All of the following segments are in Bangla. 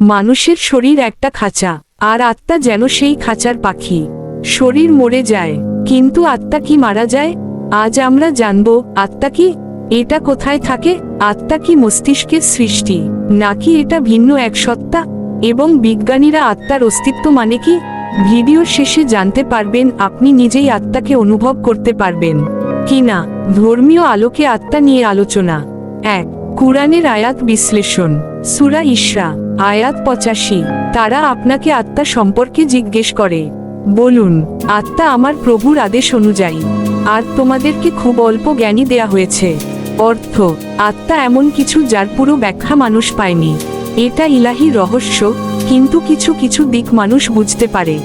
মানুষের শরীর একটা খাঁচা, আর আত্মা যেন সেই খাঁচার পাখি। শরীর মরে যায়, কিন্তু আত্মা কি মারা যায়? আজ আমরা জানব, আত্মা কি? এটা কোথায় থাকে? আত্মা কি মস্তিষ্কের সৃষ্টি, নাকি এটা ভিন্ন এক সত্তা? এবং বিজ্ঞানীরা আত্মার অস্তিত্ব মানে কি? ভিডিওর শেষে জানতে পারবেন, আপনি নিজেই আত্মাকে অনুভব করতে পারবেন। কিনা ধর্মীয় আলোকে আত্মা নিয়ে আলোচনা। এক, কুরআনের আয়াত বিশ্লেষণ। সুরা ইসরা আয়াত পঁচাশি। তারা আপনাকে আত্মা সম্পর্কে জিজ্ঞেস করে। বলুন, আত্মা আমার প্রভুর আদেশ অনুযায়ী, আর তোমাদেরকে খুব অল্প জ্ঞানী দেয়া হয়েছে। অর্থ, আত্মা এমন কিছু যার পুরো ব্যাখ্যা মানুষ পায়নি। এটা ইলাহি রহস্য, কিন্তু কিছু কিছু দিক মানুষ বুঝতে পারে।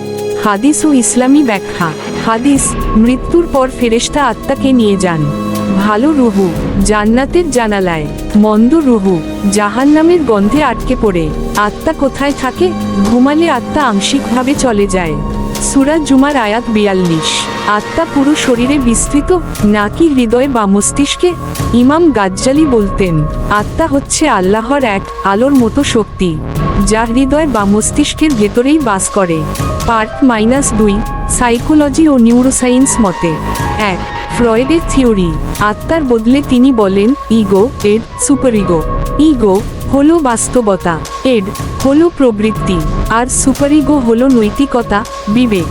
হাদিস ও ইসলামী ব্যাখ্যা। হাদিস, মৃত্যুর পর ফেরেশতা আত্মাকে নিয়ে যান। ভালো রুহু, জান্নাতের জানালায়, মন্দ রুহু, জাহান্নামের গন্ধে আটকে পড়ে। আত্মা কোথায় থাকে? ঘুমালে আত্মা আংশিকভাবে চলে যায়। সুরা জুমার আয়াত বিয়াল্লিশ। আত্মা পুরো শরীরে বিস্তৃত, নাকি হৃদয় বা মস্তিষ্কে? ইমাম গাজ্জালি বলতেন, আত্মা হচ্ছে আল্লাহর এক আলোর মতো শক্তি, যা হৃদয় বা মস্তিষ্কের ভেতরেই বাস করে। পার্ট মাইনাস দুই, সাইকোলজি ও নিউরোসায়েন্স মতে, এক ফ্রয়েডের থিওরি। আত্মার বদলে তিনি বলেন, ইগো, এড সুপার ইগো হলো বাস্তবতা, এড হলো প্রবৃত্তি, আর সুপারিগো হলো নৈতিকতা, বিবেক।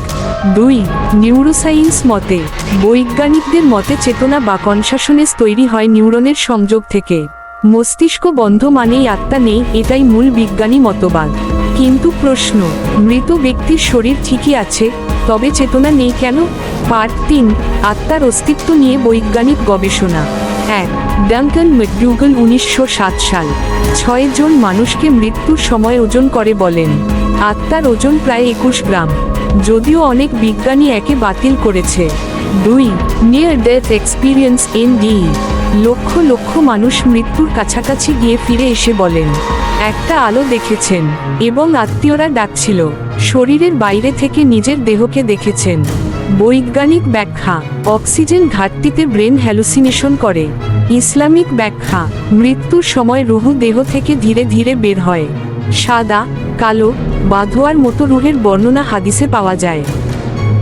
দুই নিউরোসায়েন্স মতে, বৈজ্ঞানিকদের মতে চেতনা বা কনশাসনেস তৈরি হয় নিউরনের সংযোগ থেকে। মস্তিষ্ক বন্ধ মানেই আত্মা নেই, এটাই মূল বিজ্ঞানী মতবাদ। কিন্তু প্রশ্ন, মৃত ব্যক্তির শরীর ঠিকই আছে, তবে চেতনা নেই কেন? পার্ট তিন, আত্মার অস্তিত্ব নিয়ে বৈজ্ঞানিক গবেষণা। এক, ডাঙ্কন ম্যাকডুগল উনিশশো সাত সাল। ছয় জন মানুষকে মৃত্যুর সময় ওজন করে বলেন, আত্মার ওজন প্রায় একুশ গ্রাম। যদিও অনেক বিজ্ঞানী একে বাতিল করেছে। দুই near death experience N D lakh lakh মানুষ মৃত্যুর কাছাকাছি গিয়ে ফিরে এসে বলেন, একটা আলো দেখেছেন এবং আত্মীয়রা ডাকছিল। শরীরের বাইরে থেকে নিজের দেহকে দেখেছেন। বৈজ্ঞানিক ব্যাখ্যা, অক্সিজেন ঘাটতিতে ব্রেন হ্যালুসিনেশন করে। ইসলামিক ব্যাখ্যা, মৃত্যুর সময় রুহু দেহ থেকে ধীরে ধীরে বের হয়। সাদা, কালো, বাধোয়ার মতো রুহের বর্ণনা হাদিসে পাওয়া যায়।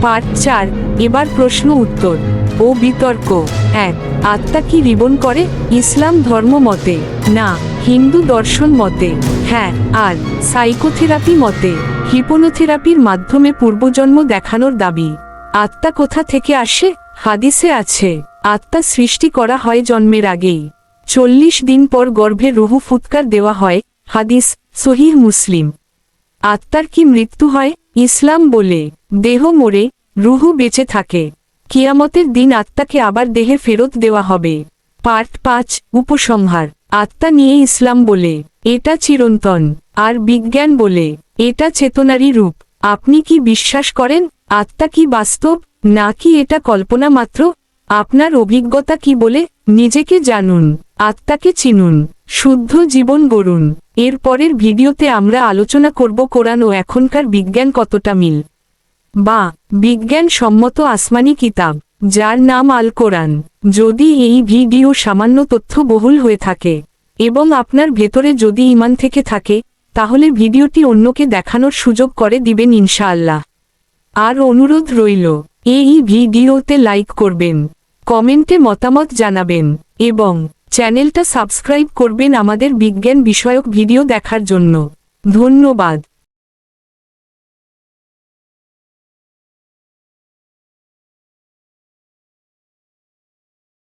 পার্ট চার, এবার প্রশ্ন উত্তর ও বিতর্ক। এক, আত্মা কি রিবন করে? ইসলাম ধর্ম মতে। না, হিন্দু দর্শন মতে। হ্যাঁ আর, সাইকোথেরাপি মতে। হিপোনোথেরাপির মাধ্যমে পূর্বজন্ম দেখানোর দাবি। আত্মা কোথা থেকে আসে? হাদিসে আছে, আত্মা সৃষ্টি করা হয় জন্মের আগেই। চল্লিশ দিন পর গর্ভে রুহু ফুৎকার দেওয়া হয়, হাদিস, সহিহ মুসলিম। আত্মার কি মৃত্যু হয়? ইসলাম বলে, দেহ মরে, রুহু বেঁচে থাকে। কিয়ামতের দিন আত্মাকে আবার দেহে ফেরত দেওয়া হবে। পার্ট পাঁচ, উপসংহার। আত্মা নিয়ে ইসলাম বলে, এটা চিরন্তন। আর বিজ্ঞান বলে, এটা চেতনারই রূপ। আপনি কি বিশ্বাস করেন, আত্মা কি বাস্তব নাকি এটা কল্পনা মাত্র? আপনার অভিজ্ঞতা কি বলে? নিজেকে জানুন, আত্মাকে চিনুন, শুদ্ধ জীবন গড়ুন। এর পরের ভিডিওতে আমরা আলোচনা করব কোরআন ও এখনকার বিজ্ঞান কতটা মিল। বা, বিজ্ঞান সম্মত আসমানি কিতাব, যার নাম আল কোরআন। যদি এই ভিডিও সামান্য তথ্য বহুল হয়ে থাকে, এবং আপনার ভেতরে যদি ইমান থেকে থাকে তাহলে ভিডিওটি অন্যকে দেখানোর সুযোগ করে দিবেন ইনশাআল্লাহ। আর অনুরোধ রইল, এই ভিডিওতে লাইক করবেন, কমেন্টে মতামত জানাবেন, এবং চ্যানেলটা সাবস্ক্রাইব করবেন আমাদের বিজ্ঞান বিষয়ক ভিডিও দেখার জন্য। ধন্যবাদ।